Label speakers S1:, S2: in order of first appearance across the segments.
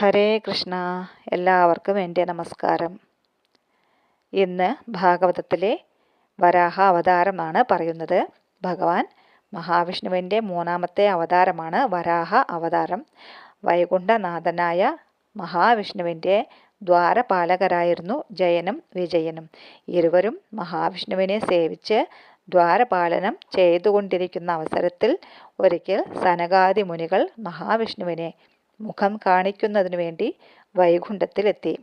S1: ഹരേ കൃഷ്ണ. എല്ലാവർക്കും എന്റെ നമസ്കാരം. ഇന്ന് ഭാഗവതത്തിലെ വരാഹ അവതാരമാണ് പറയുന്നത്. ഭഗവാൻ മഹാവിഷ്ണുവിന്റെ മൂന്നാമത്തെ അവതാരമാണ് വരാഹ അവതാരം. വൈകുണ്ഠനാഥനായ മഹാവിഷ്ണുവിന്റെ ദ്വാരപാലകരായിരുന്നു ജയനും വിജയനും. ഇരുവരും മഹാവിഷ്ണുവിനെ സേവിച്ച് ദ്വാരപാലനം ചെയ്തുകൊണ്ടിരിക്കുന്ന അവസരത്തിൽ ഒരിക്കൽ സനകാദി മുനികൾ മഹാവിഷ്ണുവിനെ മുഖം കാണിക്കുന്നതിനു വേണ്ടി വൈകുണ്ഠത്തിലെത്തി.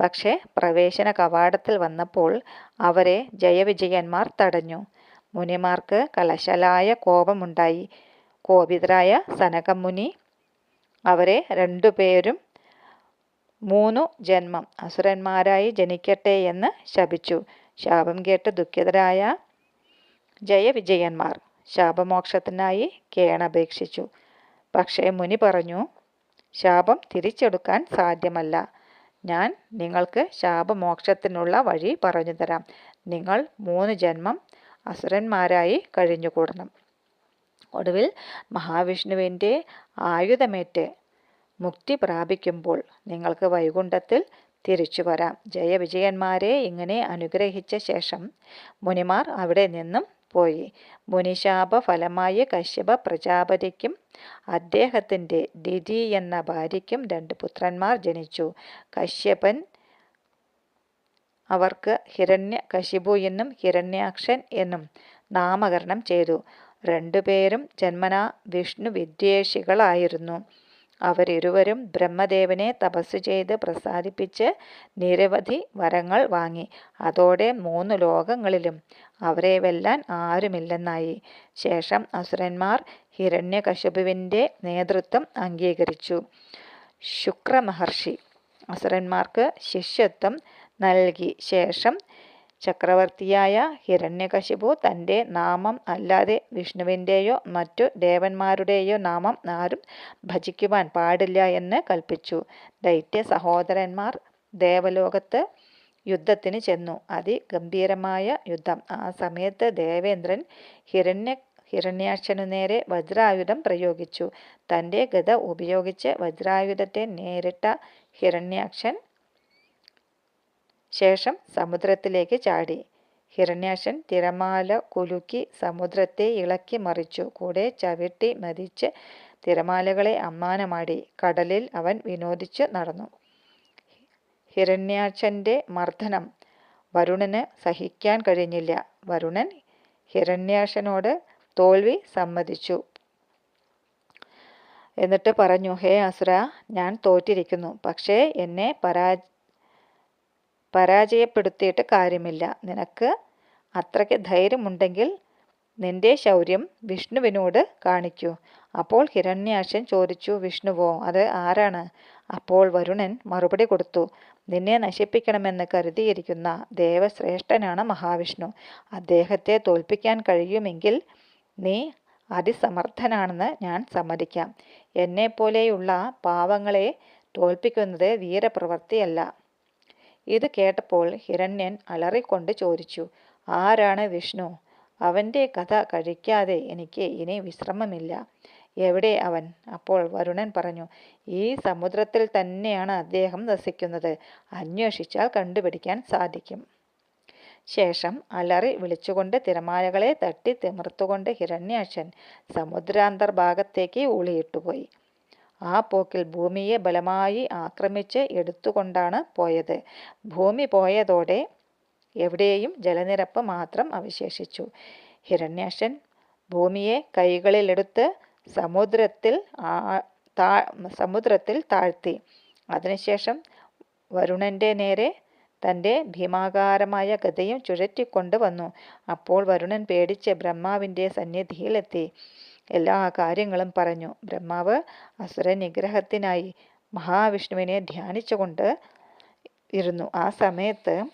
S1: പക്ഷേ പ്രവേശന കവാടത്തിൽ വന്നപ്പോൾ അവരെ ജയവിജയന്മാർ തടഞ്ഞു. മുനിമാർക്ക് കലശലായ കോപമുണ്ടായി. കോപിതരായ സനകമുനി അവരെ രണ്ടുപേരും മൂന്നു ജന്മം അസുരന്മാരായി ജനിക്കട്ടെ എന്ന് ശപിച്ചു. ശാപം കേട്ട് ദുഃഖിതരായ ജയവിജയന്മാർ ശാപമോക്ഷത്തിനായി കേണപേക്ഷിച്ചു. പക്ഷേ മുനി പറഞ്ഞു ശാപം തിരിച്ചെടുക്കാൻ സാധ്യമല്ല. ഞാൻ നിങ്ങൾക്ക് ശാപമോക്ഷത്തിനുള്ള വഴി പറഞ്ഞു തരാം. നിങ്ങൾ മൂന്ന് ജന്മം അസുരന്മാരായി കഴിഞ്ഞുകൂടണം. ഒടുവിൽ മഹാവിഷ്ണുവിന്റെ ആയുധമേറ്റ് മുക്തി പ്രാപിക്കുമ്പോൾ നിങ്ങൾക്ക് വൈകുണ്ഠത്തിൽ തിരിച്ചു വരാം. ജയവിജയന്മാരെ ഇങ്ങനെ അനുഗ്രഹിച്ച ശേഷം മുനിമാർ അവിടെ നിന്നും പോയി. മുനിശാപ ഫലമായ കശ്യപ പ്രജാപതിക്കും അദ്ദേഹത്തിന്റെ ദിതി എന്ന ഭാര്യയ്ക്കും രണ്ട് പുത്രന്മാർ ജനിച്ചു. കശ്യപൻ അവർക്ക് ഹിരണ്യ കശിപു എന്നും ഹിരണ്യാക്ഷൻ എന്നും നാമകരണം ചെയ്തു. രണ്ടുപേരും ജന്മന വിഷ്ണു വിദ്വേഷികളായിരുന്നു. അവരിരുവരും ബ്രഹ്മദേവനെ തപസ് ചെയ്ത് പ്രസാദിപ്പിച്ച് നിരവധി വരങ്ങൾ വാങ്ങി. അതോടെ മൂന്ന് ലോകങ്ങളിലും അവരെ വെല്ലാൻ ആരുമില്ലെന്നായി. ശേഷം അസുരന്മാർ ഹിരണ്യകശുപുവിന്റെ നേതൃത്വം അംഗീകരിച്ചു. ശുക്രമഹർഷി അസുരന്മാർക്ക് ശിഷ്യത്വം നൽകി. ശേഷം ചക്രവർത്തിയായ ഹിരണ്യകശിപു തന്റെ നാമം അല്ലാതെ വിഷ്ണുവിന്റെയോ മറ്റു ദേവന്മാരുടെയോ നാമം ആരും ഭജിക്കുവാൻ പാടില്ല എന്ന് കൽപ്പിച്ചു. ദൈത്യ സഹോദരന്മാർ ദേവലോകത്ത് യുദ്ധത്തിന് ചെന്നു. അതിഗംഭീരമായ യുദ്ധം. ആ സമയത്ത് ദേവേന്ദ്രൻ ഹിരണ്യ ഹിരണ്യാക്ഷനു നേരെ വജ്രായുധം പ്രയോഗിച്ചു. തന്റെ ഗത ഉപയോഗിച്ച് വജ്രായുധത്തെ നേരിട്ട ഹിരണ്യാക്ഷൻ ശേഷം സമുദ്രത്തിലേക്ക് ചാടി. ഹിരണ്യാശൻ തിരമാല കുലുക്കി സമുദ്രത്തെ ഇളക്കി മറിച്ചു. കൂടെ ചവിട്ടി മതിച്ച് തിരമാലകളെ അമ്മാനമാടി. കടലിൽ അവൻ വിനോദിച്ച് നടന്നു. ഹിരണ്യാക്ഷന്റെ മർദ്ദനം. വരുണന് സഹിക്കാൻ കഴിഞ്ഞില്ല. വരുണൻ ഹിരണ്യാക്ഷനോട് തോൽവി സമ്മതിച്ചു. എന്നിട്ട് പറഞ്ഞു ഹേ അസുര ഞാൻ തോറ്റിരിക്കുന്നു. പക്ഷേ എന്നെ പരാ പരാജയപ്പെടുത്തിയിട്ട് കാര്യമില്ല. നിനക്ക് അത്രയ്ക്ക് ധൈര്യമുണ്ടെങ്കിൽ നിന്റെ ശൗര്യം വിഷ്ണുവിനോട് കാണിക്കൂ. അപ്പോൾ ഹിരണ്യാക്ഷൻ ചോദിച്ചു വിഷ്ണുവോ അത് ആരാണ്? അപ്പോൾ വരുണൻ മറുപടി കൊടുത്തു നിന്നെ നശിപ്പിക്കണമെന്ന് കരുതിയിരിക്കുന്ന ദേവശ്രേഷ്ഠനാണ് മഹാവിഷ്ണു. അദ്ദേഹത്തെ തോൽപ്പിക്കാൻ കഴിയുമെങ്കിൽ നീ അതിസമർത്ഥനാണെന്ന് ഞാൻ സമ്മതിക്കാം. എന്നെപ്പോലെയുള്ള പാവങ്ങളെ തോൽപ്പിക്കുന്നത് വീരപ്രവൃത്തിയല്ല. ഇത് കേട്ടപ്പോൾ ഹിരണ്യൻ അലറിക്കൊണ്ട് ചോദിച്ചു ആരാണ് വിഷ്ണു? അവന്റെ കഥ കഴിക്കാതെ എനിക്ക് ഇനി വിശ്രമമില്ല. എവിടെ അവൻ? അപ്പോൾ വരുണൻ പറഞ്ഞു ഈ സമുദ്രത്തിൽ തന്നെയാണ് അദ്ദേഹം വസിക്കുന്നത്. അന്വേഷിച്ചാൽ കണ്ടുപിടിക്കാൻ സാധിക്കും. ശേഷം അലറി വിളിച്ചുകൊണ്ട് തിരമാലകളെ തട്ടി തിമിർത്തുകൊണ്ട് ഹിരണ്യാക്ഷൻ സമുദ്രാന്തർഭാഗത്തേക്ക് ഊളിയിട്ടുപോയി ആ പോക്കിൽ ഭൂമിയെ ബലമായി ആക്രമിച്ച് എടുത്തുകൊണ്ടാണ് പോയത്. ഭൂമി പോയതോടെ എവിടെയും ജലനിരപ്പ് മാത്രം അവശേഷിച്ചു. ഹിരണ്യാക്ഷൻ ഭൂമിയെ കൈകളിലെടുത്ത് സമുദ്രത്തിൽ സമുദ്രത്തിൽ താഴ്ത്തി. അതിനുശേഷം വരുണന്റെ നേരെ തന്റെ ഭീമാകാരമായ ഗതയും ചുഴറ്റിക്കൊണ്ടു വന്നു അപ്പോൾ വരുണൻ പേടിച്ച് ബ്രഹ്മാവിന്റെ സന്നിധിയിലെത്തി. എല്ലാ കാര്യങ്ങളും പറഞ്ഞു. ബ്രഹ്മാവ് അസുര നിഗ്രഹത്തിനായി മഹാവിഷ്ണുവിനെ ധ്യാനിച്ചുകൊണ്ട് ഇരുന്നു. ആ സമയത്ത്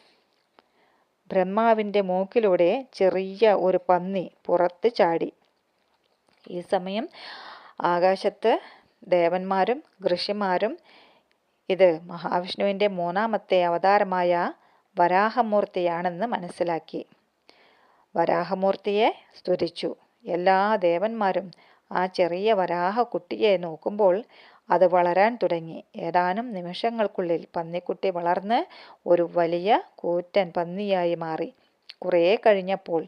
S1: ബ്രഹ്മാവിന്റെ മൂക്കിലൂടെ ചെറിയ ഒരു പന്നി പുറത്ത് ചാടി. ഈ സമയം ആകാശത്ത് ദേവന്മാരും ഋഷിമാരും ഇത് മഹാവിഷ്ണുവിന്റെ മൂന്നാമത്തെ അവതാരമായ വരാഹമൂർത്തിയാണെന്ന് മനസ്സിലാക്കി. വരാഹമൂർത്തിയെ സ്തുതിച്ചു. എല്ലാ ദേവന്മാരും ആ ചെറിയ വരാഹ കുട്ടിയെ നോക്കുമ്പോൾ അത് വളരാൻ തുടങ്ങി. ഏതാനും നിമിഷങ്ങൾക്കുള്ളിൽ പന്നിക്കുട്ടി വളർന്ന് ഒരു വലിയ കൂറ്റൻ പന്നിയായി മാറി. കുറേ കഴിഞ്ഞപ്പോൾ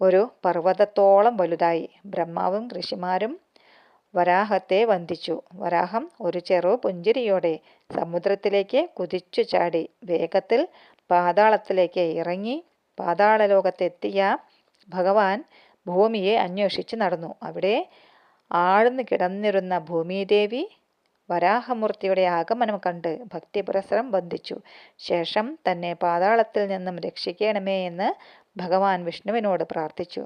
S1: ഒരു പർവതത്തോളം വലുതായി. ബ്രഹ്മാവും ഋഷിമാരും വരാഹത്തെ വന്ദിച്ചു. വരാഹം ഒരു ചെറു പുഞ്ചിരിയോടെ സമുദ്രത്തിലേക്ക് കുതിച്ചു ചാടി. വേഗത്തിൽ പാതാളത്തിലേക്ക് ഇറങ്ങി പാതാള ലോകത്തെത്തിയ ഭഗവാൻ ഭൂമിയെ അന്വേഷിച്ച് നടന്നു. അവിടെ ആഴ്ന്നു കിടന്നിരുന്ന ഭൂമിദേവി വരാഹമൂർത്തിയുടെ ആഗമനം കണ്ട് ഭക്തിപുരസ്സരം ബന്ധിച്ചു ശേഷം തന്നെ പാതാളത്തിൽ നിന്നും രക്ഷിക്കണമേ എന്ന് ഭഗവാൻ വിഷ്ണുവിനോട് പ്രാർത്ഥിച്ചു.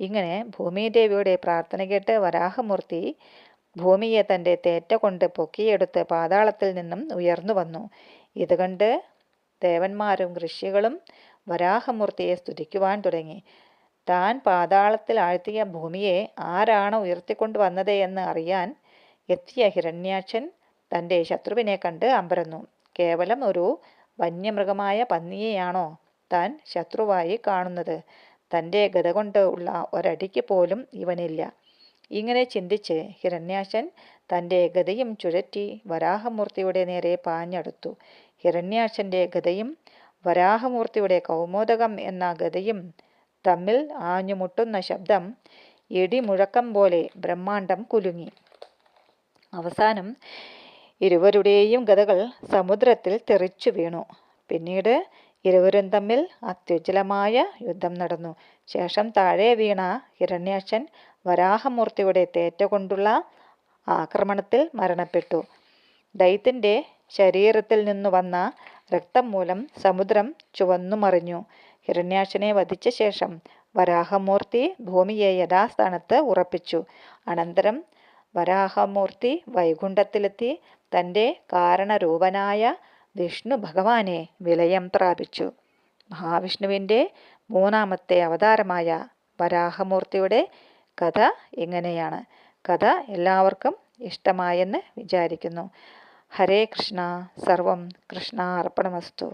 S1: ഇങ്ങനെ ഭൂമിദേവിയുടെ പ്രാർത്ഥന കേട്ട് വരാഹമൂർത്തി ഭൂമിയെ തന്റെ തേറ്റ കൊണ്ട് പൊക്കിയെടുത്ത് പാതാളത്തിൽ നിന്നും ഉയർന്നു വന്നു. ഇത് കണ്ട് ദേവന്മാരും ഋഷികളും വരാഹമൂർത്തിയെ സ്തുതിക്കുവാൻ തുടങ്ങി. താൻ പാതാളത്തിൽ ആഴ്ത്തിയ ഭൂമിയെ ആരാണ് ഉയർത്തിക്കൊണ്ടു വന്നത് എന്ന് അറിയാൻ എത്തിയ ഹിരണ്യാക്ഷൻ തന്റെ ശത്രുവിനെ കണ്ട് അമ്പരന്നു. കേവലം ഒരു വന്യമൃഗമായ പന്നിയെയാണോ താൻ ശത്രുവായി കാണുന്നത്? തന്റെ ഗത കൊണ്ട് ഉള്ള ഒരടിക്ക് പോലും ഇവനില്ല. ഇങ്ങനെ ചിന്തിച്ച് ഹിരണ്യാശൻ തന്റെ ഗതയും ചുഴറ്റി വരാഹമൂർത്തിയുടെ നേരെ പാഞ്ഞടുത്തു. ഹിരണ്യാശന്റെ ഗതയും വരാഹമൂർത്തിയുടെ കൗമോദകം എന്ന ഗതയും തമ്മിൽ ആഞ്ഞുമുട്ടുന്ന ശബ്ദം ഇടിമുഴക്കം പോലെ ബ്രഹ്മാണ്ടം കുലുങ്ങി. അവസാനം ഇരുവരുടെയും ഗതകൾ സമുദ്രത്തിൽ തെറിച്ചു വീണു. പിന്നീട് ഇരുവരും തമ്മിൽ അത്യുജ്വലമായ യുദ്ധം നടന്നു. ശേഷം താഴെ വീണ ഹിരണ്യാക്ഷൻ വരാഹമൂർത്തിയുടെ തേറ്റ കൊണ്ടുള്ള ആക്രമണത്തിൽ മരണപ്പെട്ടു. ദൈത്തിന്റെ ശരീരത്തിൽ നിന്നു വന്ന രക്തം മൂലം സമുദ്രം ചുവന്നു മറിഞ്ഞു ഹിരണ്യാക്ഷനെ വധിച്ച ശേഷം വരാഹമൂർത്തി ഭൂമിയെ യഥാസ്ഥാനത്ത് ഉറപ്പിച്ചു. അനന്തരം വരാഹമൂർത്തി വൈകുണ്ഠത്തിലെത്തി തന്റെ കാരണരൂപനായ വിഷ്ണു ഭഗവാനെ വിലയം പ്രാപിച്ചു. മഹാവിഷ്ണുവിന്റെ മൂന്നാമത്തെ അവതാരമായ വരാഹമൂർത്തിയുടെ കഥ ഇങ്ങനെയാണ്. കഥ എല്ലാവർക്കും ഇഷ്ടമായെന്ന് വിചാരിക്കുന്നു. ഹരേ കൃഷ്ണ. സർവം കൃഷ്ണ അർപ്പണമസ്തു